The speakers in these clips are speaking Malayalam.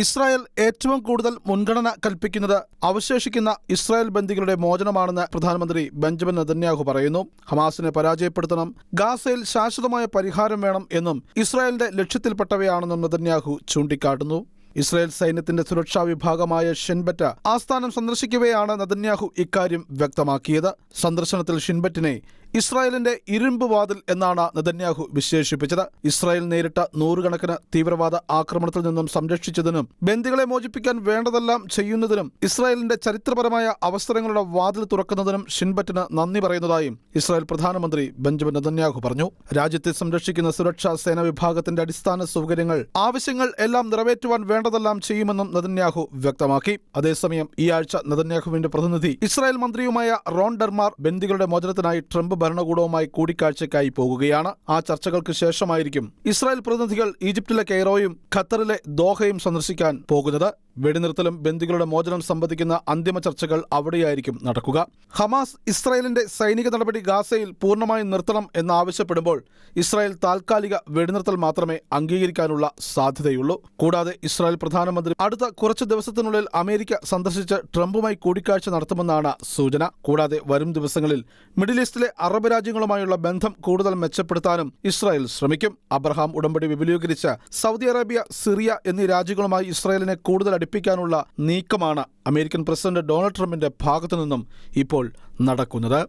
ഇസ്രായേൽ ഏറ്റവും കൂടുതൽ മുൻഗണന കൽപ്പിക്കുന്നത് അവശേഷിക്കുന്ന ഇസ്രായേൽ ബന്ദികളുടെ മോചനമാണെന്ന് പ്രധാനമന്ത്രി ബെഞ്ചമിൻ നെതന്യാഹു പറയുന്നു. ഹമാസിനെ പരാജയപ്പെടുത്തണം ഗാസയിൽ ശാശ്വതമായ പരിഹാരം വേണം എന്നും ഇസ്രായേലിന്റെ ലക്ഷ്യത്തിൽപ്പെട്ടവയാണെന്നും നെതന്യാഹു ചൂണ്ടിക്കാട്ടുന്നു. ഇസ്രായേൽ സൈന്യത്തിന്റെ സുരക്ഷാ വിഭാഗമായ ഷിൻബറ്റ ആസ്ഥാനം സന്ദർശിക്കവെയാണ് നദന്യാഹു ഇക്കാര്യം വ്യക്തമാക്കിയത്. സന്ദർശനത്തിൽ ഷിൻബറ്റിനെ ഇസ്രായേലിന്റെ ഇരുമ്പ് വാതിൽ എന്നാണ് നദന്യാഹു വിശേഷിപ്പിച്ചത്. ഇസ്രായേൽ നേരിട്ട നൂറുകണക്കിന് തീവ്രവാദ ആക്രമണത്തിൽ നിന്നും സംരക്ഷിച്ചതിനും ബന്ദികളെ മോചിപ്പിക്കാൻ വേണ്ടതെല്ലാം ചെയ്യുന്നതിനും ഇസ്രായേലിന്റെ ചരിത്രപരമായ അവസരങ്ങളുടെ വാതിൽ തുറക്കുന്നതിനും ഷിൻബറ്റിന് നന്ദി പറയുന്നതായും ഇസ്രായേൽ പ്രധാനമന്ത്രി ബെഞ്ചമിൻ നദന്യാഹു പറഞ്ഞു. രാജ്യത്തെ സംരക്ഷിക്കുന്ന സുരക്ഷാ സേന വിഭാഗത്തിന്റെ അടിസ്ഥാന സൗകര്യങ്ങൾ ആവശ്യങ്ങൾ എല്ലാം നിറവേറ്റുവാൻ വേണ്ടതെല്ലാം ചെയ്യുമെന്നും നെതന്യാഹു വ്യക്തമാക്കി. അതേസമയം ഈ ആഴ്ച നെതന്യാഹുവിന്റെ പ്രതിനിധി ഇസ്രായേൽ മന്ത്രിയുമായ റോൺ ഡെർമാർ ബന്ദികളുടെ മോചനത്തിനായി ട്രംപ് ഭരണകൂടവുമായി കൂടിക്കാഴ്ചയ്ക്കായി പോകുകയാണ്. ആ ചർച്ചകൾക്ക് ശേഷമായിരിക്കും ഇസ്രായേൽ പ്രതിനിധികൾ ഈജിപ്തിലെ കെയ്റോയും ഖത്തറിലെ ദോഹയും സന്ദർശിക്കാൻ പോകുന്നത്. വെടിനിർത്തലും ബന്ദികളുടെ മോചനം സംബന്ധിക്കുന്ന അന്തിമ ചർച്ചകൾ അവിടെയായിരിക്കും നടക്കുക. ഹമാസ് ഇസ്രായേലിന്റെ സൈനിക നടപടി ഗാസയിൽ പൂർണമായും നിർത്തണം എന്നാവശ്യപ്പെടുമ്പോൾ ഇസ്രായേൽ താൽക്കാലിക വെടിനിർത്തൽ മാത്രമേ അംഗീകരിക്കാനുള്ള സാധ്യതയുള്ളൂ. കൂടാതെ ഇസ്രായേൽ പ്രധാനമന്ത്രി അടുത്ത കുറച്ച് ദിവസത്തിനുള്ളിൽ അമേരിക്ക സന്ദർശിച്ച് ട്രംപുമായി കൂടിക്കാഴ്ച നടത്തുമെന്നാണ് സൂചന. കൂടാതെ വരും ദിവസങ്ങളിൽ മിഡിൽ ഈസ്റ്റിലെ അറബ് രാജ്യങ്ങളുമായുള്ള ബന്ധം കൂടുതൽ മെച്ചപ്പെടുത്താനും ഇസ്രായേൽ ശ്രമിക്കും. അബ്രഹാം ഉടമ്പടി വിപുലീകരിച്ച സൗദി അറേബ്യ സിറിയ എന്നീ രാജ്യങ്ങളുമായി ഇസ്രായേലിനെ കൂടുതൽ അടുപ്പിക്കാനുള്ള നീക്കമാണ് അമേരിക്കൻ പ്രസിഡന്റ് ഡൊണാൾഡ് ട്രംപിന്റെ ഭാഗത്തു നിന്നും ഇപ്പോൾ നടക്കുന്നത്.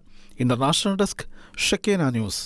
International desk Shakeena news.